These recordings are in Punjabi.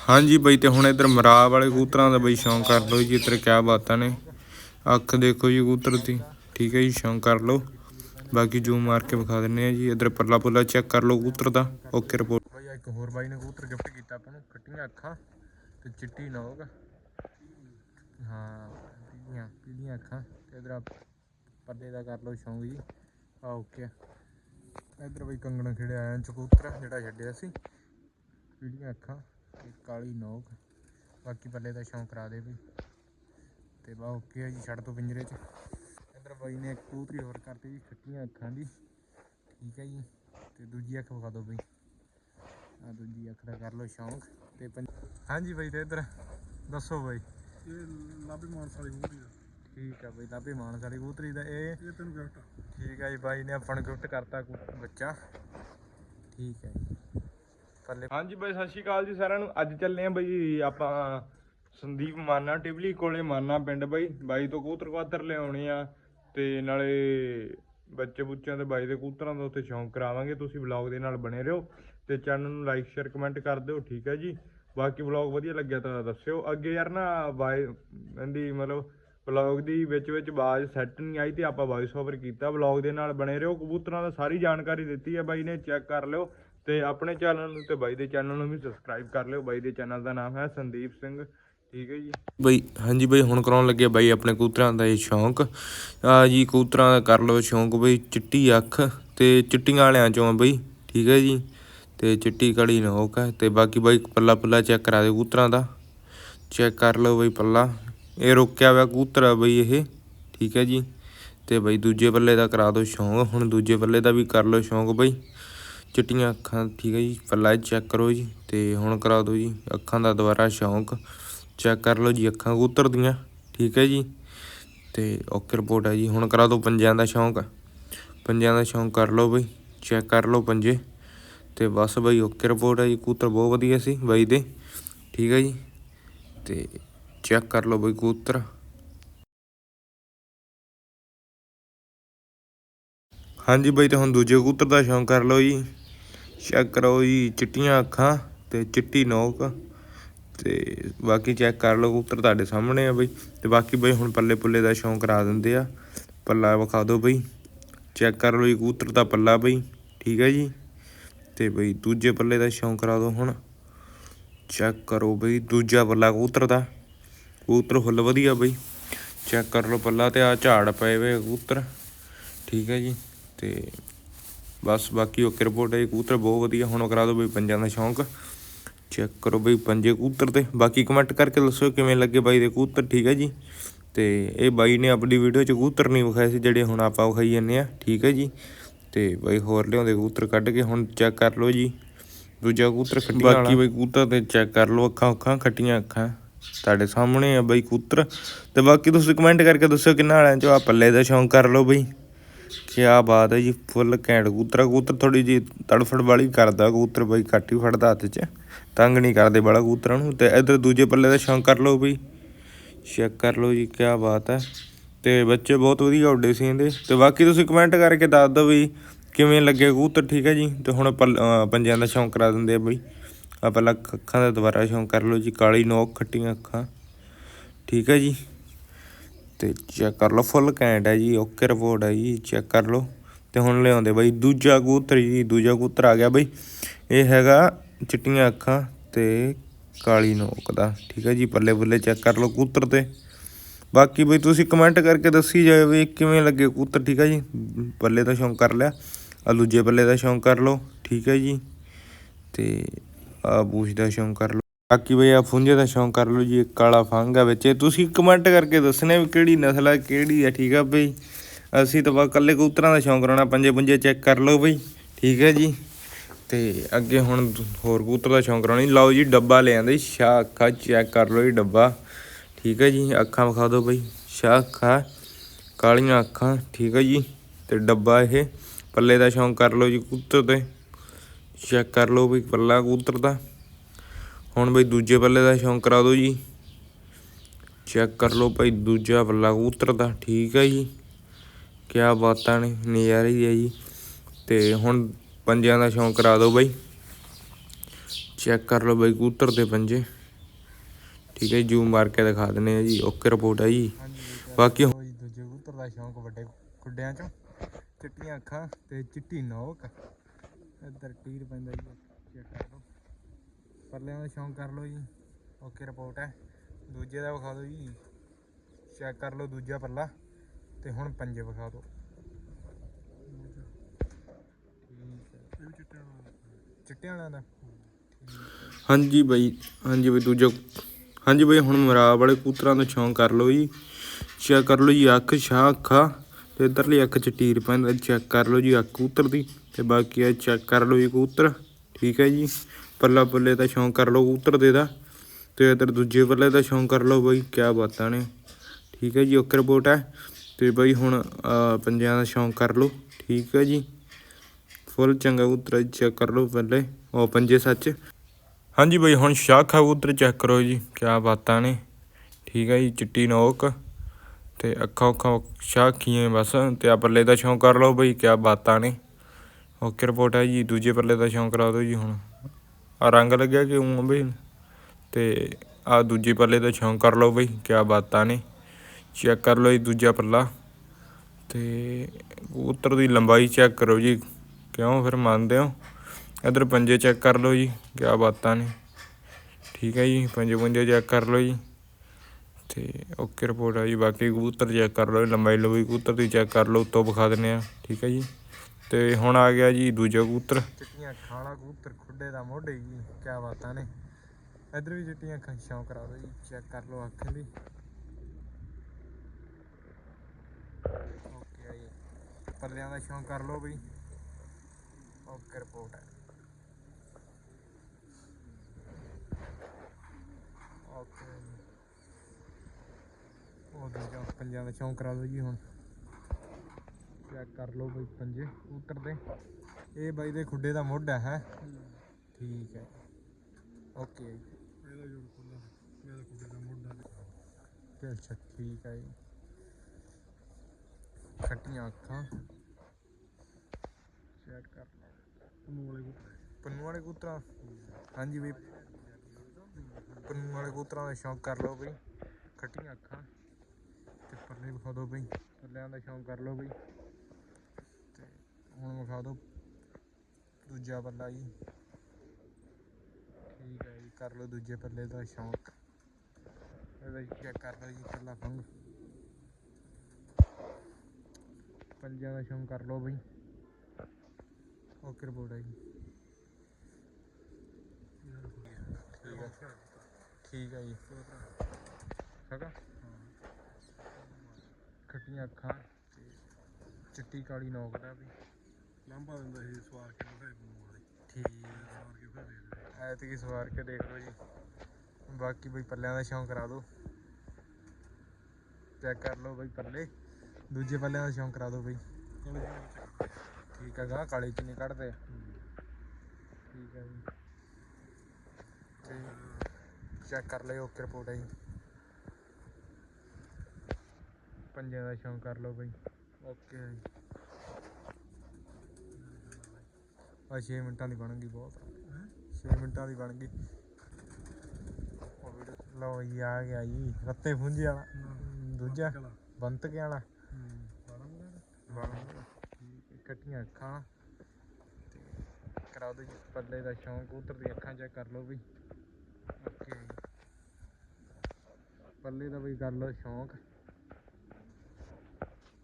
ਹਾਂਜੀ ਬਈ ਤੇ ਹੁਣ ਇਧਰ ਮਰਾਬ ਵਾਲੇ ਕਬੂਤਰਾਂ ਦਾ ਬਈ ਸ਼ੌਂਕ ਕਰ ਲਓ ਜੀ, ਇਧਰ ਕਿਆ ਬਾਤਾਂ ਨੇ। ਅੱਖ ਦੇਖੋ ਜੀ ਕਬੂਤਰ ਦੀ, ਠੀਕ ਹੈ ਜੀ, ਸ਼ੌਂਕ ਕਰ ਲਓ। ਬਾਕੀ ਜੂਮ ਮਾਰ ਕੇ ਵਿਖਾ ਦਿੰਨੇ ਆ ਜੀ, ਇਧਰ ਪੱਲਾ ਪੁੱਲਾ ਚੈੱਕ ਕਰ ਲਓ ਕਬੂਤਰ ਦਾ। ਓਕੇ ਰਿਪੋਰਟ ਬਈ ਇੱਕ ਹੋਰ ਬਾਈ ਨੇ ਕਬੂਤਰ ਗਿਫਟ ਕੀਤਾ ਆਪਾਂ ਨੂੰ, ਕੱਟੀਆਂ ਅੱਖਾਂ ਤੇ ਚਿੱਟੀ ਨੋਕ। ਹਾਂ, ਪੀਲੀਆਂ ਪੀਲੀਆਂ ਅੱਖਾਂ। ਤੇ ਇਧਰ ਪੱਲੇ ਦਾ ਕਰ ਲਓ ਸ਼ੌਂਕ ਜੀ। ਆ ਓਕੇ ਇਧਰ ਬਈ ਕੰਗਣਾ ਖੇੜਿਆ ਆਇਆ ਚਕੂਤਰ ਜਿਹੜਾ ਛੱਡਿਆ ਸੀ। ਪੀਲੀਆਂ ਅੱਖਾਂ। ਤੇ ਕਾਲੀ ਨੋਕ। ਬਾਕੀ ਪੱਲੇ ਦਾ ਸ਼ੌਂਕ ਕਰਾ ਦੇ ਬਈ। ਤੇ ਬਾ ਓਕੇ ਆ ਜੀ ਛੱਡ ਤੋਂ ਪਿੰਜਰੇ 'ਚ। ਇਧਰ ਬਾਈ ਨੇ ਇੱਕ ਕਬੂਤਰੀ ਹੋਰ ਕਰਤੀ ਜੀ ਖੱਟੀਆਂ ਅੱਖਾਂ ਦੀ। ਠੀਕ ਹੈ ਜੀ। ਤੇ ਦੂਜੀ ਅੱਖ ਵਿਖਾ ਦਿਓ ਬਈ। ਆ ਦੂਜੀ ਅੱਖ ਦਾ ਕਰ ਲਓ ਸ਼ੌਂਕ। ਤੇ ਹਾਂਜੀ ਬਈ ਤੇ ਇਧਰ ਦੱਸੋ ਬਈ। ਇਹ ਲਾਭੀ ਮਾਨਸਾ ਵਾਲੀ ਕਬੂਤਰੀ ਦਾ ਠੀਕ ਆ ਬਈ ਲਾਭੇ ਮਾਨਸ ਵਾਲੀ ਕਬੂਤਰੀ ਦਾ ਇਹ। ਇਹ ਤੈਨੂੰ ਗਿਫਟ ਠੀਕ ਹੈ ਜੀ ਬਾਈ ਨੇ ਆਪਾਂ ਨੂੰ ਗਿਫਟ ਕਰਤਾ ਬੱਚਾ। ਠੀਕ ਹੈ ਜੀ ਹਾਂਜੀ ਬਾਈ, ਸਤਿ ਸ਼੍ਰੀ ਅਕਾਲ ਜੀ ਸਾਰਿਆਂ ਨੂੰ। ਅੱਜ ਚੱਲੇ ਆ ਬਈ ਆਪਾਂ ਸੰਦੀਪ ਮਾਨਾ ਟਿਬਲੀ ਕੋਲੇ, ਮਾਨਾ ਪਿੰਡ ਬਾਈ। ਬਾਈ ਤੋਂ ਕੂਤਰ ਕਵਾਤਰ ਲਿਆਉਣੇ ਆ ਤੇ ਨਾਲੇ ਬੱਚੇ ਬੁੱਚਿਆਂ ਤੇ ਬਾਈ ਦੇ ਕੂਤਰਾਂ ਦਾ ਉੱਥੇ ਸ਼ੌਂਕ ਕਰਾਵਾਂਗੇ। ਤੁਸੀਂ ਵਲੌਗ ਦੇ ਨਾਲ ਬਣੇ ਰਹੋ ਤੇ ਚੈਨਲ ਨੂੰ ਲਾਈਕ, ਸ਼ੇਅਰ, ਕਮੈਂਟ ਕਰ ਦਿਓ, ਠੀਕ ਹੈ ਜੀ? ਬਾਕੀ ਵਲੌਗ ਵਧੀਆ ਲੱਗਿਆ ਤਾਂ ਦੱਸਿਓ। ਅੱਗੇ ਯਾਰ ਨਾ ਬਾਈ, ਇਹਦੀ ਮਤਲਬ ਵਲੌਗ ਦੀ ਵਿੱਚ ਵਿੱਚ ਆਵਾਜ਼ ਸੈੱਟ ਨਹੀਂ ਆਈ ਤੇ ਆਪਾਂ ਵਾਇਸ ਓਵਰ ਕੀਤਾ। ਵਲੌਗ ਦੇ ਨਾਲ ਬਣੇ ਰਹੋ। ਕਬੂਤਰਾਂ ਦਾ ਸਾਰੀ ਜਾਣਕਾਰੀ ਦਿੱਤੀ ਹੈ ਬਾਈ ਨੇ, ਚੈੱਕ ਕਰ ਲਿਓ। ਤੇ ਆਪਣੇ ਚੈਨਲ ਨੂੰ ਤੇ ਬਾਈ ਦੇ ਚੈਨਲ ਨੂੰ ਵੀ ਸਬਸਕ੍ਰਾਈਬ ਕਰ ਲਿਓ। ਬਾਈ ਦੇ ਚੈਨਲ ਦਾ ਨਾਮ ਹੈ ਸੰਦੀਪ ਸਿੰਘ। ਠੀਕ ਹੈ ਜੀ? ਬਈ, ਹਾਂਜੀ ਬਈ, ਹੁਣ ਕਰਾਉਣ ਲੱਗੇ ਬਾਈ ਆਪਣੇ ਕੂਤਰਾਂ ਦਾ ਇਹ ਸ਼ੌਂਕ। ਆ ਜੀ ਕੂਤਰਾਂ ਦਾ ਕਰ ਲਓ ਸ਼ੌਂਕ ਬਈ, ਚਿੱਟੀ ਅੱਖ ਤੇ ਚਿੱਟੀਆਂ ਵਾਲਿਆਂ ਚੋਂ ਬਈ। ਠੀਕ ਹੈ ਜੀ? ਤੇ ਚਿੱਟੀ ਕੜੀ ਨੋਕ ਹੈ। ਤੇ ਬਾਕੀ ਬਾਈ, ਪੱਲਾ ਪੱਲਾ ਚੈੱਕ ਕਰਾ ਦੇ ਕੂਤਰਾਂ ਦਾ। ਚੈੱਕ ਕਰ ਲਓ ਬਈ ਪੱਲਾ। ਇਹ ਰੁਕਿਆ ਹੋਇਆ ਕੂਤਰ ਆ ਬਈ ਇਹ। ਠੀਕ ਹੈ ਜੀ? ਤੇ ਬਈ ਦੂਜੇ ਪੱਲੇ ਦਾ ਕਰਾ ਦਿਓ ਸ਼ੌਂਕ। ਹੁਣ ਦੂਜੇ ਪੱਲੇ ਦਾ ਵੀ ਕਰ ਲਓ ਸ਼ੌਂਕ ਬਈ। ਚਿੱਟੀਆਂ ਅੱਖਾਂ, ਠੀਕ ਹੈ ਜੀ ਪੱਲਾ ਚੈੱਕ ਕਰੋ ਜੀ ਤੇ ਹੁਣ ਕਰਾ ਦਿਓ ਜੀ, ਅੱਖਾਂ ਦਾ ਦੁਬਾਰਾ ਸ਼ੌਂਕ। ਚੈੱਕ ਕਰ ਲਓ ਜੀ, ਅੱਖਾਂ ਕਬੂਤਰ ਦੀਆਂ ਠੀਕ ਹੈ ਜੀ। ਤੇ ਓਕੇ ਰਿਪੋਰਟ ਹੈ ਜੀ, ਹੁਣ ਕਰਾ ਦਿਓ ਪੰਜਾਂ ਦਾ ਸ਼ੌਂਕ। ਪੰਜਾਂ ਦਾ ਸ਼ੌਂਕ ਕਰ ਲਓ ਬਈ ਚੈੱਕ ਕਰ ਲਓ ਪੰਜੇ। ਤੇ ਬਸ ਬਈ ਓਕੇ ਰਿਪੋਰਟ ਹੈ ਜੀ, ਕਬੂਤਰ ਬਹੁਤ ਵਧੀਆ ਸੀ ਬਾਈ ਦੇ, ਠੀਕ ਹੈ ਜੀ। ਤੇ ਚੈੱਕ ਕਰ ਲਓ ਬਈ ਕਬੂਤਰ। ਹਾਂਜੀ ਬਈ, ਤੇ ਹੁਣ ਦੂਜੇ ਕਬੂਤਰ ਦਾ ਸ਼ੌਂਕ ਕਰ ਲਓ ਜੀ। ਚੈੱਕ ਕਰੋ ਜੀ, ਚਿੱਟੀਆਂ ਅੱਖਾਂ ਤੇ ਚਿੱਟੀ ਨੋਕ। ਤੇ ਬਾਕੀ ਚੈੱਕ ਕਰ ਲਓ ਕਬੂਤਰ ਤੁਹਾਡੇ ਸਾਹਮਣੇ ਆ ਬਈ। ਤੇ ਬਾਕੀ ਬਈ ਹੁਣ ਪੱਲੇ ਪੁੱਲੇ ਦਾ ਸ਼ੌਂਕ ਕਰਾ ਦਿੰਦੇ ਆ। ਪੱਲਾ ਵਿਖਾ ਦਿਓ ਬਈ। ਚੈੱਕ ਕਰ ਲਓ ਜੀ, ਕਬੂਤਰ ਦਾ ਪੱਲਾ ਬਈ। ਠੀਕ ਹੈ ਜੀ? ਤੇ ਬਈ ਦੂਜੇ ਪੱਲੇ ਦਾ ਸ਼ੌਂਕ ਕਰਾ ਦਿਓ ਹੁਣ। ਚੈੱਕ ਕਰੋ ਬਈ ਦੂਜਾ ਪੱਲਾ ਕਬੂਤਰ ਦਾ। ਕਬੂਤਰ ਫੁੱਲ ਵਧੀਆ ਬਈ। ਚੈੱਕ ਕਰ ਲਓ ਪੱਲਾ ਤੇ ਆ ਝਾੜ ਪਏ ਵੇ ਕਬੂਤਰ। ਠੀਕ ਹੈ ਜੀ? ਤੇ ਬਸ ਬਾਕੀ ਓਕੇ ਰਿਪੋਰਟ ਹੈ ਜੀ, ਕਬੂਤਰ ਬਹੁਤ ਵਧੀਆ ਹੁਣ ਕਰਾ ਦਿਓ ਬਈ ਪੰਜਾਂ ਦਾ ਸ਼ੌਂਕ। ਚੈੱਕ ਕਰੋ ਬਈ ਪੰਜੇ ਕਬੂਤਰ ਤੇ। ਬਾਕੀ ਕਮੈਂਟ ਕਰਕੇ ਦੱਸੋ ਕਿਵੇਂ ਲੱਗੇ ਬਾਈ ਦੇ ਕਬੂਤਰ ਠੀਕ ਹੈ ਜੀ? ਤੇ ਇਹ ਬਾਈ ਨੇ ਆਪਣੀ ਵੀਡੀਓ 'ਚ ਕਬੂਤਰ ਨਹੀਂ ਵਿਖਾਏ ਸੀ ਜਿਹੜੇ ਹੁਣ ਆਪਾਂ ਵਿਖਾਈ ਜਾਂਦੇ ਆ ਠੀਕ ਹੈ ਜੀ? ਤੇ ਬਾਈ ਹੋਰ ਲਿਆਉਂਦੇ ਕਬੂਤਰ ਕੱਢ ਕੇ ਹੁਣ ਚੈੱਕ ਕਰ ਲਓ ਜੀ। ਦੂਜਾ ਕਬੂਤਰ ਖੱਟੀਆਂ ਵਾਲਾ। ਬਾਕੀ ਬਈ ਕਬੂਤਰ ਤੇ ਚੈੱਕ ਕਰ ਲਓ ਅੱਖਾਂ ਅੱਖਾਂ ਖੱਟੀਆਂ ਅੱਖਾਂ। ਤੁਹਾਡੇ ਸਾਹਮਣੇ ਆ ਬਈ ਕਬੂਤਰ। ਤੇ ਬਾਕੀ ਤੁਸੀਂ ਕਮੈਂਟ ਕਰਕੇ ਦੱਸੋ ਕਿੰਨਾ ਵਾਲਿਆਂ ਚੋਂ ਆ ਪੱਲੇ ਦਾ ਸ਼ੌਂਕ ਕਰ ਲਓ ਬਈ। ਕਿਆ ਬਾਤ ਹੈ ਜੀ, ਫੁੱਲ ਘੈਂਟ ਕਬੂਤਰ ਆ। ਕਬੂਤਰ ਥੋੜੀ ਜੀ ਤੜਫੜ ਵਾਲੀ ਕਰਦਾ, ਕਬੂਤਰ ਬਈ ਘੱਟ ਹੀ ਫੜਦਾ ਹੱਥ 'ਚ। ਤੰਗ ਨਹੀਂ ਕਰਦੇ ਬੜਾ ਕਬੂਤਰਾਂ ਨੂੰ। ਤੇ ਇਧਰ ਦੂਜੇ ਪੱਲੇ ਦਾ ਸ਼ੌਂਕ ਕਰ ਲਓ ਬਈ ਚੈੱਕ ਕਰ ਲਓ ਜੀ, ਕਿਆ ਬਾਤ ਹੈ। ਤੇ ਬੱਚੇ ਬਹੁਤ ਵਧੀਆ ਉੱਡੇ ਸੀ ਇਹਦੇ। ਤੇ ਬਾਕੀ ਤੁਸੀਂ ਕਮੈਂਟ ਕਰਕੇ ਦੱਸ ਦਿਓ ਵੀ ਕਿਵੇਂ ਲੱਗੇ ਕਬੂਤਰ, ਠੀਕ ਹੈ ਜੀ। ਤੇ ਹੁਣ ਪੱਲ- ਅਹ ਪੰਜਾਂ ਦਾ ਸ਼ੌਂਕ ਕਰਾ ਦਿੰਦੇ ਆ ਬਈ। ਆ ਪਹਿਲਾਂ ਅੱਖਾਂ ਦਾ ਦੁਬਾਰਾ ਸ਼ੌਂਕ ਕਰ ਲਓ ਜੀ, ਕਾਲੀ ਨੋਕ ਖੱਟੀਆਂ ਅੱਖਾਂ। ਠੀਕ ਹੈ ਜੀ। ਤੇ ਚੈੱਕ ਕਰ ਲਓ ਫੁੱਲ ਘੈਂਟ ਹੈ ਜੀ ਓਕੇ ਰਿਪੋਰਟ ਹੈ ਜੀ ਚੈੱਕ ਕਰ ਲਓ। ਤੇ ਹੁਣ ਲਿਆਉਂਦੇ ਬਾਈ, ਦੂਜਾ ਕਬੂਤਰ ਜੀ, ਦੂਜਾ ਕਬੂਤਰ ਆ ਗਿਆ ਬਾਈ। ਇਹ ਹੈਗਾ ਚਿੱਟੀਆਂ ਅੱਖਾਂ ਤੇ ਕਾਲੀ ਨੋਕ ਦਾ, ਠੀਕ ਹੈ ਜੀ ਪੱਲੇ ਪੁੱਲੇ ਚੈੱਕ ਕਰ ਲਓ ਕਬੂਤਰ ਤੇ। ਬਾਕੀ ਬਈ, ਤੁਸੀਂ ਕਮੈਂਟ ਕਰਕੇ ਦੱਸੀ ਜਾਇਓ ਵੀ ਕਿਵੇਂ ਲੱਗੇ ਕਬੂਤਰ, ਠੀਕ ਹੈ ਜੀ। ਪੱਲੇ ਦਾ ਸ਼ੌਂਕ ਕਰ ਲਿਆ ਆ ਦੂਜੇ ਪੱਲੇ ਦਾ ਸ਼ੌਂਕ ਕਰ ਲਓ, ਠੀਕ ਹੈ ਜੀ। ਤੇ ਆ ਬੂਛ ਦਾ ਸ਼ੌਂਕ ਕਰ ਲਓ। ਬਾਕੀ ਬਈ ਆ ਫੁੰਜੇ ਦਾ ਸ਼ੌਂਕ ਕਰ ਲਓ ਜੀ ਇਹ ਕਾਲਾ ਫੰਗ ਆ ਵਿੱਚ। ਤੁਸੀਂ ਕਮੈਂਟ ਕਰਕੇ ਦੱਸਣੇ ਵੀ ਕਿਹੜੀ ਨਸਲ ਆ, ਕਿਹੜੀ ਆ, ਠੀਕ ਆ ਬਈ? ਅਸੀਂ ਤਾਂ ਬਸ ਕੱਲੇ ਕਬੂਤਰਾਂ ਦਾ ਸ਼ੌਂਕ ਰਹਿਣਾ ਪੰਜੇ ਪੰਜੇ ਚੈੱਕ ਕਰ ਲਓ ਬਈ, ਠੀਕ ਹੈ ਜੀ? ਤੇ ਅੱਗੇ ਹੁਣ ਹੋਰ ਕਬੂਤਰ ਦਾ ਸ਼ੌਂਕ ਰਹਿਣੀ ਲਓ ਜੀ, ਡੱਬਾ ਲੈ ਆਂਦੇ ਸ਼ਾਹ ਅੱਖਾਂ ਚੈੱਕ ਕਰ ਲਓ ਜੀ ਡੱਬਾ। ਠੀਕ ਹੈ ਜੀ, ਅੱਖਾਂ ਵਿਖਾ ਦਿਓ ਬਈ। ਸ਼ਾਹ ਅੱਖਾਂ, ਕਾਲੀਆਂ ਅੱਖਾਂ, ਠੀਕ ਹੈ ਜੀ? ਤੇ ਡੱਬਾ ਇਹ, ਪੱਲੇ ਦਾ ਸ਼ੌਂਕ ਕਰ ਲਓ ਜੀ ਕਬੂਤਰ ਤੇ। ਚੈੱਕ ਕਰ ਲਓ ਬਈ ਪੱਲਾ ਕਬੂਤਰ ਦਾ। ਹੁਣ ਬਈ ਦੂਜੇ ਪੱਲੇ ਦਾ ਸ਼ੌਂਕ ਕਰਾ ਦਿਓ ਜੀ। ਚੈੱਕ ਕਰ ਲਓ ਭਾਈ ਦੂਜਾ ਪੱਲਾ ਕਬੂਤਰ ਦਾ ਠੀਕ ਹੈ ਜੀ। ਕਿਆ ਬਾਤਾਂ ਨੇ ਨਜ਼ਾਰੇ ਹੀ ਹੈ ਜੀ। ਤੇ ਹੁਣ ਪੰਜਿਆਂ ਦਾ ਸ਼ੌਂਕ ਕਰਾ ਦਿਓ ਬਾਈ। ਚੈੱਕ ਕਰ ਲਓ ਬਾਈ ਕਬੂਤਰ ਦੇ ਪੰਜੇ। ਠੀਕ ਹੈ ਜੂਮ ਮਾਰ ਕੇ ਦਿਖਾ ਦਿੰਨੇ ਆ ਜੀ। ਓਕੇ ਰਿਪੋਰਟ ਆ ਜੀ। ਬਾਕੀ ਦੂਜੇ ਕਬੂਤਰ ਦਾ ਸ਼ੌਂਕ ਵੱਡੇ ਖੁੱਡਿਆਂ ਚੋਂ। ਚਿੱਟੀਆਂ ਅੱਖਾਂ ਤੇ ਚਿੱਟੀ ਨੋਕ। ਇੱਧਰ ਟੀਰ ਪੈਂਦਾ ਜੀ ਚੈੱਕ ਪਰਲਿਆਂ ਦਾ ਸ਼ੌਂਕ ਕਰ ਲਓ ਜੀ। ਓਕੇ ਰਿਪੋਰਟ ਹੈ। ਦੂਜੇ ਦਾ ਵਿਖਾ ਦਿਓ ਜੀ। ਚੈੱਕ ਕਰ ਲਓ ਦੂਜਾ ਪੱਲਾ ਤੇ ਹੁਣ ਪੰਜੇ ਵਿਖਾ ਦਿਓ। ਚਿੱਟੇ ਵਾਲਾ ਦਾ? ਹਾਂਜੀ ਬਾਈ ਹਾਂਜੀ ਬਾਈ ਦੂਜਾ ਹਾਂਜੀ ਬਾਈ ਹੁਣ ਮਰਾਬ ਵਾਲੇ ਕਬੂਤਰਾਂ ਦਾ ਸ਼ੌਂਕ ਕਰ ਲਓ ਜੀ। ਚੈੱਕ ਕਰ ਲਓ ਜੀ ਅੱਖ ਸ਼ਾਹ ਅੱਖਾਂ ਤੇ ਇਧਰਲੀ ਅੱਖ ਚ ਟੀਰ ਪੈਂਦਾ। ਚੈੱਕ ਕਰ ਲਓ ਜੀ ਅੱਖ ਕਬੂਤਰ ਦੀ। ਤੇ ਬਾਕੀ ਇਹ ਚੈੱਕ ਕਰ ਲਓ ਜੀ ਕਬੂਤਰ ਠੀਕ ਹੈ ਜੀ। ਪੱਲਾ ਪੱਲੇ ਦਾ ਸ਼ੌਂਕ ਕਰ ਲਓ ਕਬੂਤਰ ਦੇ ਦਾ। ਤੇ ਇਧਰ ਦੂਜੇ ਪੱਲੇ ਦਾ ਸ਼ੌਂਕ ਕਰ ਲਓ ਬਾਈ ਕਿਆ ਬਾਤਾਂ ਨੇ। ਠੀਕ ਹੈ ਜੀ ਓਕੇ ਰਿਪੋਰਟ ਹੈ। ਤੇ ਬਾਈ ਹੁਣ ਆਹ, ਪੰਜਾਂ ਦਾ ਸ਼ੌਂਕ ਕਰ ਲਓ। ਠੀਕ ਹੈ ਜੀ। ਫੁੱਲ ਚੰਗਾ ਕਬੂਤਰ ਚੈੱਕ ਕਰ ਲਓ ਪਹਿਲੇ। ਉਹ ਪੰਜੇ ਸੱਚ। ਹਾਂਜੀ ਬਾਈ ਹੁਣ ਸ਼ਾਖਾ ਕਬੂਤਰ ਚੈੱਕ ਕਰੋ ਜੀ ਕਿਆ ਬਾਤਾਂ ਨੇ। ਠੀਕ ਹੈ ਜੀ ਚਿੱਟੀ ਨੋਕ। ਤੇ ਅੱਖਾਂ ਅੱਖਾਂ ਸ਼ਾਖੀਆਂ ਬਸ। ਤੇ ਆ ਪੱਲੇ ਦਾ ਸ਼ੌਂਕ ਕਰ ਲਓ ਬਈ ਕਿਆ ਬਾਤਾਂ ਨੇ। ਓਕੇ ਰਿਪੋਰਟ ਹੈ ਜੀ ਦੂਜੇ ਪੱਲੇ ਦਾ ਸ਼ੌਂਕ ਕਰਾ ਦਿਓ ਜੀ ਹੁਣ। ਆ ਰੰਗ ਲੱਗਿਆ ਕਿ ਉਂ ਬਈ। ਤੇ ਆ ਦੂਜੇ ਪੱਲੇ ਦਾ ਸ਼ੌਂਕ ਕਰ ਲਓ ਬਈ, ਕਿਆ ਬਾਤਾਂ ਨੇ। ਚੈੱਕ ਕਰ ਲਓ ਜੀ ਦੂਜਾ ਪੱਲਾ। ਤੇ ਕਬੂਤਰ ਦੀ ਲੰਬਾਈ ਚੈੱਕ ਕਰੋ ਜੀ। ਕਿਉਂ ਫਿਰ ਮੰਨਦੇ ਹੋ? ਇਧਰ ਪੰਜੇ ਚੈੱਕ ਕਰ ਲਓ ਜੀ, ਕਿਆ ਬਾਤਾਂ ਨੇ। ਠੀਕ ਹੈ ਜੀ, ਪੰਜੇ ਪੰਜੇ ਚੈੱਕ ਕਰ ਲਓ ਜੀ। ਤੇ ਓਕੇ ਰਿਪੋਰਟ ਆ ਜੀ, ਬਾਕੀ ਕਬੂਤਰ ਚੈੱਕ ਕਰ ਲਓ ਲੰਬਾਈ ਲੰਬਾਈ ਕਬੂਤਰ ਦੀ ਚੈੱਕ ਕਰ ਲਓ, ਉੱਤੋਂ ਵਿਖਾ ਦਿੰਨੇ ਆ ਠੀਕ ਹੈ ਜੀ। ਤੇ ਹੁਣ ਆ ਗਿਆ ਜੀ ਦੂਜਾ ਕਬੂਤਰ। ਚਿੱਟੀਆਂ ਖਾਣਾ ਕਬੂਤਰ, ਖੁੱਡੇ ਦਾ ਮੋਢੇ ਜੀ, ਕਿਆ ਬਾਤਾਂ ਨੇ। ਇੱਧਰ ਵੀ ਚਿੱਟੀਆਂ ਅੱਖਾਂ ਸ਼ੌਂਕ ਕਰਾ ਦੋ ਜੀ ਚੈੱਕ ਕਰ ਲਓ ਅੱਖਾਂ ਦੀ। ਓਕੇ ਆ ਜੀ। ਪੱਲਿਆਂ ਦਾ ਸ਼ੌਂਕ ਕਰ ਲਓ ਬਈ। ਓਕੇ ਰਿਪੋਰਟ ਹੈ। ਓਕੇ ਉਹ ਦੂਜਾ ਪੰਜਾਂ ਦਾ ਸ਼ੌਂਕ ਕਰਾ ਦਿਓ ਜੀ ਹੁਣ। ਚੈੱਕ ਕਰ ਲਓ ਬਈ ਪੰਜੇ ਕਬੂਤਰ ਦੇ। ਇਹ ਬਾਈ ਦੇ ਖੁੱਡੇ ਦਾ ਮੋਢਾ ਹੈ? ਠੀਕ ਹੈ। ਓਕੇ। ਇਹਦਾ ਜੋੜ ਖੁੱਲਾ ਇਹਦਾ ਕੁੱਤੇ ਦਾ ਮੁੰਡਾ ਤੇ ਅੱਛਾ ਠੀਕ ਹੈ ਜੀ। ਖੱਟੀਆਂ ਅੱਖਾਂ। ਚੈੱਕ ਕਰ ਲਓ। ਨੂੰ ਵਾਲੇ ਪੰਨੂ ਵਾਲੇ ਹਾਂਜੀ ਬਈ। ਪੰਨੂ ਵਾਲੇ ਦਾ ਸ਼ੌਂਕ ਕਰ ਲਓ ਬਈ। ਖੱਟੀਆਂ ਅੱਖਾਂ। ਤੇ ਪੱਲੇ ਵਿਖਾ ਦਿਓ ਬਈ। ਦਾ ਸ਼ੌਂਕ ਕਰ ਲਓ ਬਈ। ਹੁਣ ਵਿਖਾ ਦਿਓ। ਦੂਜਾ ਪੱਲਾ ਜੀ। ਠੀਕ ਹੈ ਜੀ, ਕਰ ਲਓ ਦੂਜੇ ਪੱਲੇ ਦਾ ਸ਼ੌਂਕ। ਇਹਦਾ ਚੈੱਕ ਕਰ ਲਓ ਜੀ ਪੱਲਾ ਫੰਗ ਪੰਜਾਂ ਦਾ ਸ਼ੌਂਕ ਕਰ ਲਓ ਬਈ। ਓਕੇ ਰਿਪੋਰਟ ਹੈ ਜੀ। ਠੀਕ ਹੈ ਠੀਕ ਹੈ ਜੀ। ਹੈਗਾ ਖੱਟੀਆਂ ਅੱਖਾਂ। ਚਿੱਟੀ ਕਾਲੀ ਨੋਕ ਦਾ ਵੀ। ਦਿੰਦਾ ਸੀ ਸਵਾਰ ਕੇ ਉਹਦੇ ਨੂੰ ਵਾਲੇ। ਠੀਕ ਸਵਾਰ ਕੇ ਫਿਰ ਦੇ ਦੇ ਐਤਕੀ ਸਵਾਰ ਕੇ ਦੇਖ ਲਓ ਜੀ। ਬਾਕੀ ਬਈ ਪੱਲਿਆਂ ਦਾ ਸ਼ੌਂਕ ਕਰਾ ਦਿਓ। ਚੈੱਕ ਕਰ ਲਓ ਬਈ ਪੱਲੇ। ਦੂਜੇ ਪੱਲਿਆਂ ਦਾ ਸ਼ੌਂਕ ਕਰਾ ਦਿਓ ਬਈ। ਠੀਕ ਹੈ ਗਾ ਕਾਲੇ ਚ ਨਹੀਂ ਕੱਢਦੇ ਠੀਕ ਹੈ ਜੀ। ਚੈੱਕ ਕਰ ਲਿਓ ਓਕੇ ਰਿਪੋਰਟ ਹੈ ਜੀ। ਪੰਜਾਂ ਦਾ ਸ਼ੌਂਕ ਕਰ ਲਓ ਬਈ। ਓਕੇ ਜੀ। ਆ 6 ਮਿੰਟਾਂ ਦੀ ਬਣ ਗਈ ਬਹੁਤ। 6 ਮਿੰਟਾਂ ਦੀ ਬਣ ਗਈ ਲਓ ਜੀ, ਆ ਗਿਆ ਜੀ, ਰੱਤੇ ਫੁੰਝੇ ਵਾਲਾ। ਦੂਜਾ ਚਲਾ ਵਾਲਾ। ਕੱਟੀਆਂ ਅੱਖਾਂ ਤੇ ਕਰਾ ਦਿਓ ਜੀ, ਪੱਲੇ ਦਾ ਸ਼ੌਂਕ ਉਧਰ ਦੀ ਅੱਖਾਂ ਚੈੱਕ ਕਰ ਲਓ ਵੀ। ਓਕੇ। ਪੱਲੇ ਦਾ ਵੀ ਕਰ ਲਓ ਸ਼ੌਂਕ।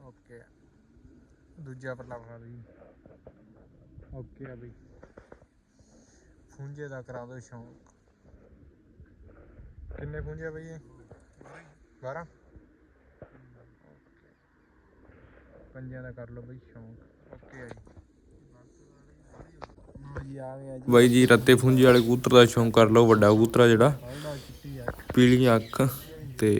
ਓਕੇ। ਦੂਜਾ ਪੱਲਾ ਬਣਾ ਦਿਓ ਓਕੇ ਆ ਬਈ। ਫੁੰਝੇ ਦਾ ਕਰਾ ਸ਼ੌਂਕ। ਕਿੰਨੇ ਆ ਬਈ ਇਹ? 12 ਪੰਜਾਂ ਦਾ ਕਰ ਲਓ ਬਈ ਸ਼ੌਂਕ। ਓਕੇ ਆ ਜੀ। ਆ ਗਿਆ ਬਾਈ ਜੀ ਰੱਤੇ ਫੁੰਜੀ ਵਾਲੇ ਕਬੂਤਰ ਦਾ ਸ਼ੌਂਕ ਕਰ ਲਓ ਵੱਡਾ ਕਬੂਤਰ ਆ ਜਿਹੜਾ। ਆ। ਪੀਲੀ ਅੱਖ ਤੇ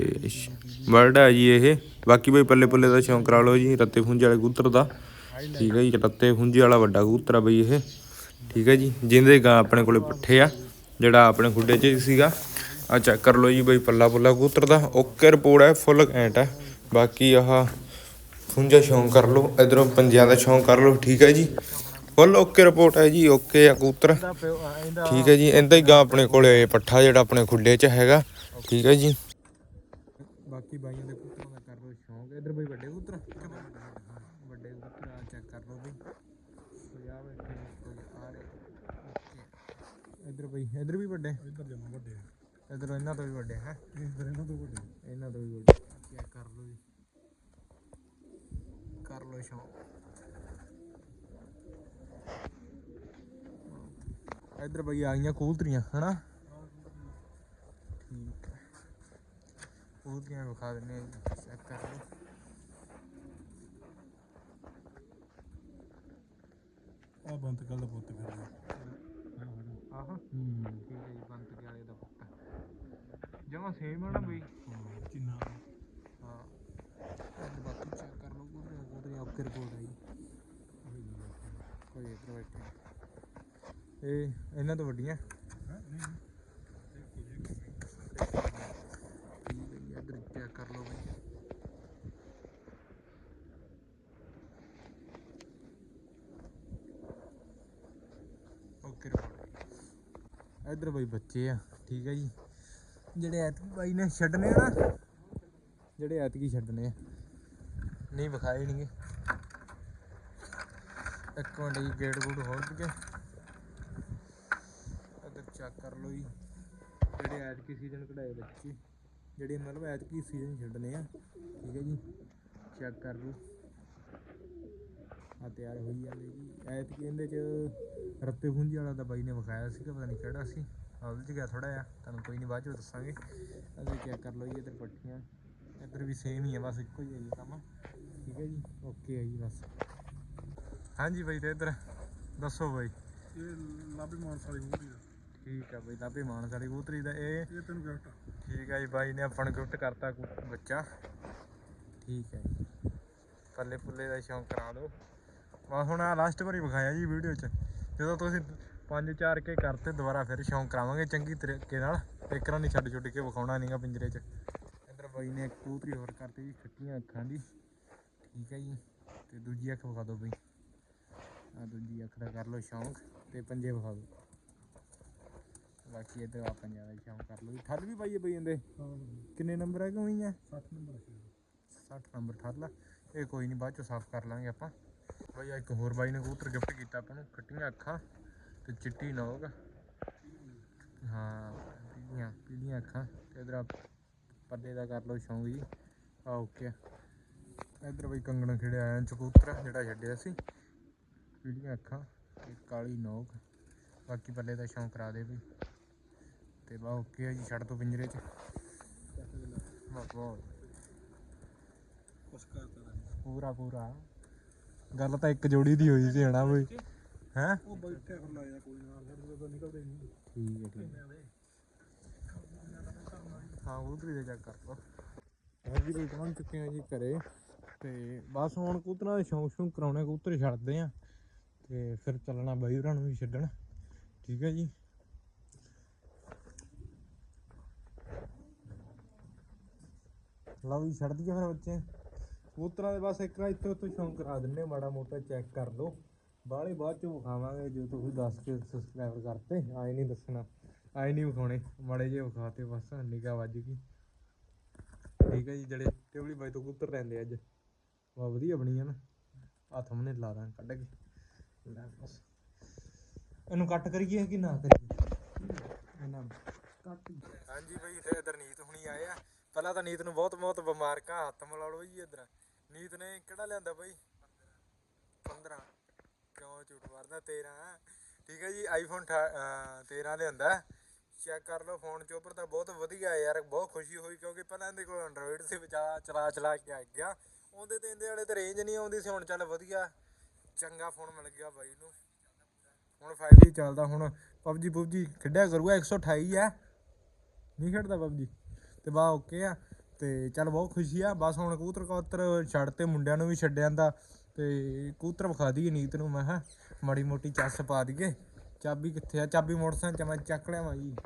ਬਰਡ ਹੈ ਜੀ ਇਹ। ਬਾਕੀ ਬਈ ਪੱਲੇ ਪੱਲੇ ਦਾ ਸ਼ੌਂਕ ਕਰਾ ਲਓ ਜੀ ਰੱਤੇ ਫੁੰਜੀ ਵਾਲੇ ਕਬੂਤਰ ਦਾ। ਠੀਕ ਹੈ ਜੀ ਰੱਤੇ ਫੁੰਜੀ ਵਾਲਾ ਵੱਡਾ ਕਬੂਤਰ ਆ ਬਈ ਇਹ। ਠੀਕ ਹੈ ਜੀ ਜਿੰਦੇ ਗਾਂ ਆਪਣੇ ਕੋਲੇ ਪੱਠੇ ਆ, ਜਿਹੜਾ ਆਪਣੇ ਖੁੱਡੇ 'ਚ ਸੀਗਾ। ਆ ਚੈੱਕ ਕਰ ਲਓ ਜੀ ਬਈ, ਪੱਲਾ ਪੁੱਲਾ ਕਬੂਤਰ ਦਾ। ਓਕੇ ਰਿਪੋਰਟ ਹੈ, ਫੁੱਲ ਘੈਂਟ ਹੈ। ਬਾਕੀ ਆਹ ਫੁੰਜਾ ਸ਼ੌਂਕ ਕਰ ਲਓ, ਇਧਰੋਂ ਪੰਜਿਆਂ ਦਾ ਸ਼ੌਂਕ ਕਰ ਲਓ, ਠੀਕ ਹੈ ਜੀ। ਫੁੱਲ ਓਕੇ ਰਿਪੋਰਟ ਹੈ ਜੀ, ਓਕੇ ਆ ਕਬੂਤਰ। ਠੀਕ ਹੈ ਜੀ, ਇਹਦਾ ਹੀ ਗਾ ਆਪਣੇ ਕੋਲੇ ਪੱਠਾ ਜਿਹੜਾ ਆਪਣੇ ਖੁੱਡੇ 'ਚ ਹੈਗਾ। ਠੀਕ ਹੈ ਜੀ। ਬਾਕੀ ਬਾਈਆਂ ਦੇ ਕਬੂਤਰਾਂ ਦਾ ਕਰ ਲਓ ਸ਼ੌਂਕ ਇਧਰ ਬਈ ਵੱਡੇ ਕਬੂਤਰ ਵੱਡੇ ਕਬੂਤਰ ਆ ਚੈੱਕ ਕਰ ਲਓ ਬਈ ਕੋਈ ਆ ਬੈਠੇ ਕੋਈ ਆ ਰਹੇ। ਇਧਰ ਬਈ ਇਧਰ ਵੀ ਵੱਡੇ? ਇੱਧਰ ਜੰਮ ਵੱਡੇ ਇਧਰ ਇਹਨਾਂ ਤੋਂ ਵੀ ਵੱਡੇ ਹੈ? ਇੱਧਰ ਇਹਨਾਂ ਤੋਂ ਵੱਡੇ ਇਹਨਾਂ ਤੋਂ ਵੀ ਵੱਡੇ। ਚੈੱਕ ਕਰ ਲਓ ਜੀ। ਕਰ ਲਓ ਸ਼ੌਂਕ। ਇਧਰ ਬਈ ਆ ਗਈਆਂ ਕਬੂਤਰੀਆਂ ਹਨਾ? ਠੀਕ ਹੈ। ਕਬੂਤਰੀਆਂ ਵਿਖਾ ਦਿੰਨੇ ਚੈੱਕ ਕਰ ਲਓ। ਆ ਬੰਦ ਕਰ ਲਾ ਪੁੱਤ ਫਿਰ ਆਹ। ਹੂੰ। ਠੀਕ ਹੈ ਜੀ ਬੰਤ ਕੇ ਵਾਲੇ ਦਾ ਪੁੱਤ। ਜਮਾ ਸੇਮ ਆ ਨਾ ਬਈ। ਚਿੰਨਾ ਹਾਂ। ਅੱਜ ਬਾਕੀ ਚੈੱਕ ਕਰ ਲਓ ਕਬੂਤਰੀਆਂ ਕਬੂਤਰੀਆਂ ਓਕੇ ਰਿਪੋਰਟ ਆਈ। ਕੋਈ ਇੱਧਰ ਬੈਠੇ। ਇਹ ਇਹਨਾਂ ਤੋਂ ਵੱਡੀਆਂ ਨਹੀਂ ਠੀਕ ਹੈ ਜੀ ਇੱਧਰ ਚੈੱਕ ਕਰ ਲਓ ਬਈ ਓਕੇ ਰਿਪੋਰਟ ਇੱਧਰ ਬਈ ਬੱਚੇ ਆ, ਠੀਕ ਹੈ ਜੀ। ਜਿਹੜੇ ਐਤਕੀ ਬਾਈ ਨੇ ਛੱਡਨੇ ਆ ਨਾ, ਜਿਹੜੇ ਐਤਕੀ ਛੱਡਨੇ ਆ। ਨਹੀਂ ਵਿਖਾਏ ਨਹੀਂਗੇ ਇੱਕ ਮਿੰਟ ਜੀ ਗੇਟ ਗੂਟ ਖੋਲ ਕੇ। ਇੱਧਰ ਚੈੱਕ ਕਰ ਲਓ ਜੀ, ਜਿਹੜੇ ਐਤਕੀ ਸੀਜ਼ਨ ਕਢਾਏ ਬੱਚੇ। ਜਿਹੜੇ ਮਤਲਬ ਐਤਕੀ ਸੀਜ਼ਨ ਛੱਡਨੇ ਆ, ਠੀਕ ਹੈ ਜੀ। ਚੈੱਕ ਕਰ ਲਓ। ਆ ਤਿਆਰ ਹੋਈ ਜਾਂਦੇ ਜੀ। ਐਤਕੀ ਇਹਦੇ ਚ ਰੱਤੇ ਖੁੰਝੀ ਵਾਲਾ ਤਾਂ ਬਾਈ ਨੇ ਵਿਖਾਇਆ ਸੀਗਾ ਪਤਾ ਨਹੀਂ ਕਿਹੜਾ ਸੀ। ਆ ਉਲਝ ਗਿਆ ਥੋੜਾ ਜਿਹਾ ਤੁਹਾਨੂੰ ਕੋਈ ਨਹੀਂ ਬਾਅਦ ਚ ਦੱਸਾਂਗੇ। ਇਹਦੇ ਚੈੱਕ ਕਰ ਲਓ ਜੀ ਇੱਧਰ ਪੱਠੀਆਂ। ਇੱਧਰ ਵੀ ਸੇਮ ਹੀ ਆ ਬਸ ਇੱਕੋ ਹੀ ਹੈ ਜੀ ਕੰਮ। ਠੀਕ ਹੈ ਜੀ ਓਕੇ ਹੈ ਜੀ ਬਸ। ਹਾਂਜੀ ਬਾਈ ਤੇ ਇੱਧਰ ਦੱਸੋ ਬਾਈ। ਇਹ ਲਾਭੀ ਮਾਨਸ ਵਾਲੀ ਮੂਹਰੀ ਦਾ। ਠੀਕ ਆ ਬਾਈ ਲਾਭੇ ਮਾਨਸ ਵਾਲੀ ਕਬੂਤਰੀ ਦਾ ਇਹ ਇਹ ਤੈਨੂੰ ਗਿਫਟ ਆ ਠੀਕ ਹੈ ਜੀ ਬਾਈ ਨੇ ਆਪਾਂ ਨੂੰ ਗਿਫਟ ਕਰਤਾ ਕੋ- ਬੱਚਾ। ਠੀਕ ਹੈ ਜੀ। ਪੱਲੇ ਪੁੱਲੇ ਦਾ ਸ਼ੌਂਕ ਕਰਾ ਦਿਓ। ਬਸ ਹੁਣ ਆ ਲਾਸਟ ਵਾਰੀ ਵਿਖਾਇਆ ਜੀ ਵੀਡੀਓ 'ਚ। ਜਦੋਂ ਤੁਸੀਂ ਪੰਜ ਚਾਰ ਕੇ ਕਰਤੇ ਦੁਬਾਰਾ ਫਿਰ ਸ਼ੌਂਕ ਕਰਾਵਾਂਗੇ ਚੰਗੀ ਤਰੀਕੇ ਨਾਲ। ਇੱਕ ਰਾਂ ਨਹੀਂ ਛੱਡ ਛੁੱਟ ਕੇ ਵਿਖਾਉਣਾ ਨਹੀਂਗਾ ਪਿੰਜਰੇ 'ਚ। ਇੱਧਰ ਬਾਈ ਨੇ ਕਬੂਤਰੀ ਹੋਰ ਕਰਤੀ ਜੀ ਖੱਟੀਆਂ ਅੱਖਾਂ ਦੀ। ਠੀਕ ਹੈ ਜੀ। ਤੇ ਦੂਜੀ ਅੱਖ ਵਿਖਾ ਦਿਓ ਬਈ। ਆ ਦੂਜੀ ਅੱਖ ਦਾ ਕਰ ਲਓ ਸ਼ੌਂਕ ਤੇ ਪੰਜੇ ਵਿਖਾ ਦਿਓ। ਬਾਕੀ ਇੱਧਰ ਆ ਪੰਜਾਂ ਦਾ ਸ਼ੌਂਕ ਕਰ ਲਓ ਜੀ। ਠੱਲ ਵੀ ਪਾਈਏ ਬਈ ਇਹਦੇ। ਕਿੰਨੇ ਨੰਬਰ ਹੈ ਕਿ ਉਹੀ ਆ 60 ਨੰਬਰ ਹੈ 60 ਨੰਬਰ ਠੱਲ। ਇਹ ਕੋਈ ਨਹੀਂ ਬਾਅਦ ਚ ਸਾਫ਼ ਕਰ ਲਾਂਗੇ ਆਪਾਂ। ਬਈ ਇੱਕ ਹੋਰ ਬਾਈ ਨੇ ਕਬੂਤਰ ਗਿਫਟ ਕੀਤਾ ਆਪਾਂ ਨੂੰ ਖੱਟੀਆਂ ਅੱਖਾਂ ਤੇ ਚਿੱਟੀ ਨੋਕ ਹਾਂ ਪੀਲੀਆਂ ਪੀਲੀਆਂ ਅੱਖਾਂ। ਤੇ ਇਧਰ ਦਾ ਕਰ ਲਓ ਸ਼ੌਂਕ ਜੀ। ਆ। ਓਕੇ ਇਧਰ ਬਈ ਕੰਗਣ ਖੇੜਿਆ ਆਇਆ ਚਕੂਤਰ ਜਿਹੜਾ ਛੱਡਿਆ ਸੀ। ਪੀਲੀਆਂ ਅੱਖਾਂ ਤੇ ਕਾਲੀ ਨੋਕ ਬਾਕੀ ਪੱਲੇ ਦਾ ਸ਼ੌਂਕ ਕਰਾ ਦੇ ਬਈ। ਤੇ ਬਾ ਓਕੇ ਆ ਜੀ ਛੱਡ ਤੋਂ ਪਿੰਜਰੇ ਚ। ਬਾ ਬਹੁਤ। ਕੁਛ ਕਰਤਾ ਪੂਰਾ ਪੂਰਾ। ਗੱਲ ਤਾਂ ਇੱਕ ਜੋੜੀ ਦੀ ਹੋਈ ਸੀ ਹਨਾ ਬਈ। ਹੈ? ਉਹ ਬੈਠੇ ਫਿਰ ਲਾਇਆ ਕੋਈ ਨਾਲ ਫਿਰ ਤਾਂ ਨਿਕਲਦੇ ਨਹੀਂ ਠੀਕ ਹੈ ਠੀਕ ਹੈ ਹਾਂ ਉਧਰ ਦੇ ਚੈੱਕ ਪਹੁੰਚ ਹਾਂ ਜੀ ਘਰੇ। ਤੇ ਬਸ ਹੁਣ ਕਬੂਤਰਾਂ ਦੇ ਸ਼ੌਂਕ ਸ਼ੌਂਕ ਕਰਾਉਣੇ ਕਬੂਤਰ ਛੱਡਦੇ ਆ। ਤੇ ਫਿਰ ਚੱਲਣਾ ਬਾਈ ਹੋਰਾਂ ਨੂੰ ਵੀ ਛੱਡਣ। ਠੀਕ ਹੈ ਜੀ। ਲਓ ਵੀ ਛੱਡ ਦਈਏ ਫਿਰ ਬੱਚੇ। ਕਬੂਤਰਾਂ ਦੇ ਬਸ ਇੱਕ ਨਾ ਇੱਥੇ ਉੱਥੇ ਸ਼ੌਂਕ ਕਰਾ ਦਿੰਨੇ ਮਾੜਾ ਮੋਟਾ ਚੈੱਕ ਕਰ ਲਓ। ਬਾਹਲੇ ਬਾਅਦ ਚ ਵਿਖਾਵਾਂਗੇ, ਜੇ ਤੁਸੀਂ ਦੱਸ ਕੇ ਸਬਸਕ੍ਰਾਈਬ ਕਰਤੇ, ਆਏ ਨਹੀਂ ਦੱਸਣਾ, ਆਏ ਨਹੀਂ ਵਿਖਾਉਣੇ, ਮਾੜੇ ਜਿਹੇ ਵਿਖਾਤੇ ਬਸ, ਨਿਗਾਹ ਵੱਜ ਗਈ। ਠੀਕ ਹੈ ਜੀ, ਜਿਹੜੇ ਟੇਬਲੀ ਬਾਈ ਤੋਂ ਕਬੂਤਰ ਲੈਂਦੇ ਅੱਜ ਵਾ ਵਧੀਆ ਬਣੀ ਬਣੀਆਂ ਨਾ ਆ ਥੰਮਨੇ ਲਾ ਦਾਂ, ਕੱਢ ਕੇ ਇਹਨੂੰ ਕੱਟ ਕਰੀਏ ਕਿ ਨਾ ਕਰੀਏ? ਇਹਨਾਂ ਕੱਟ ਹਾਂਜੀ ਬਈ ਤੇ ਇਧਰ ਨੀਤ ਹੁਣੀ ਆਏ ਆ। ਪਹਿਲਾਂ ਤਾਂ ਨੀਤ ਨੂੰ ਬਹੁਤ ਬਹੁਤ ਬਿਮਾਰਕਾਂ ਹੱਥ ਮਿਲਾ ਲਓ ਜੀ ਇਧਰ। ਨੀਤ ਨੇ ਕਿਹੜਾ ਲਿਆਂਦਾ ਬਾਈ? 15 ਕਿਉਂ ਝੂਠ ਮਾਰਦਾ? 13 ਠੀਕ ਹੈ ਜੀ ਆਈਫੋਨ 13 ਲਿਆਂਦਾ। ਚੈੱਕ ਕਰ ਲਓ ਫੋਨ ਚੋਪਰ ਤਾਂ ਬਹੁਤ ਵਧੀਆ ਯਾਰ, ਬਹੁਤ ਖੁਸ਼ੀ ਹੋਈ ਕਿਉਂਕਿ ਪਹਿਲਾਂ ਇਹਦੇ ਕੋਲ ਐਂਡਰੋਇਡ ਸੀ ਵਿਚਾਰਾ ਚਲਾ ਚਲਾ ਕੇ ਆ ਗਿਆ। ਉਹਦੇ ਤੇ ਇਹਦੇ ਵਾਲੇ ਤੇ ਰੇਂਜ ਨਹੀਂ ਆਉਂਦੀ ਸੀ, ਹੁਣ ਚੱਲ ਵਧੀਆ। ਚੰਗਾ ਫੋਨ ਮਿਲ ਗਿਆ ਬਾਈ ਨੂੰ। ਹੁਣ 5G ਚੱਲਦਾ, ਹੁਣ PUBG PUBG ਖੇਡਿਆ ਕਰੂਗਾ 128 ਆ ਨਹੀਂ ਖੇਡਦਾ PUBG ਤੇ ਬਾ ਓਕੇ ਆ। ਤੇ ਚੱਲ ਬਹੁਤ ਖੁਸ਼ੀ ਆ। ਬਸ ਹੁਣ ਕਬੂਤਰ ਕਬੂਤਰ ਛੱਡ ਤੇ ਮੁੰਡਿਆਂ ਨੂੰ ਵੀ ਛੱਡ ਜਾਂਦਾ ਤੇ ਕਬੂਤਰ ਵਿਖਾ ਦਈਏ ਨੀਤ ਨੂੰ। ਮੈਂ ਹਾਂ ਮਾੜੀ ਮੋਟੀ ਚੱਸ ਪਾ ਦਈਏ। ਚਾਬੀ ਕਿੱਥੇ ਆ? ਚਾਬੀ ਮੋਟਰਸਾਈਕਲ ਚ ਮੈਂ ਚੱਕ ਲਿਆਵਾਂ ਜੀ।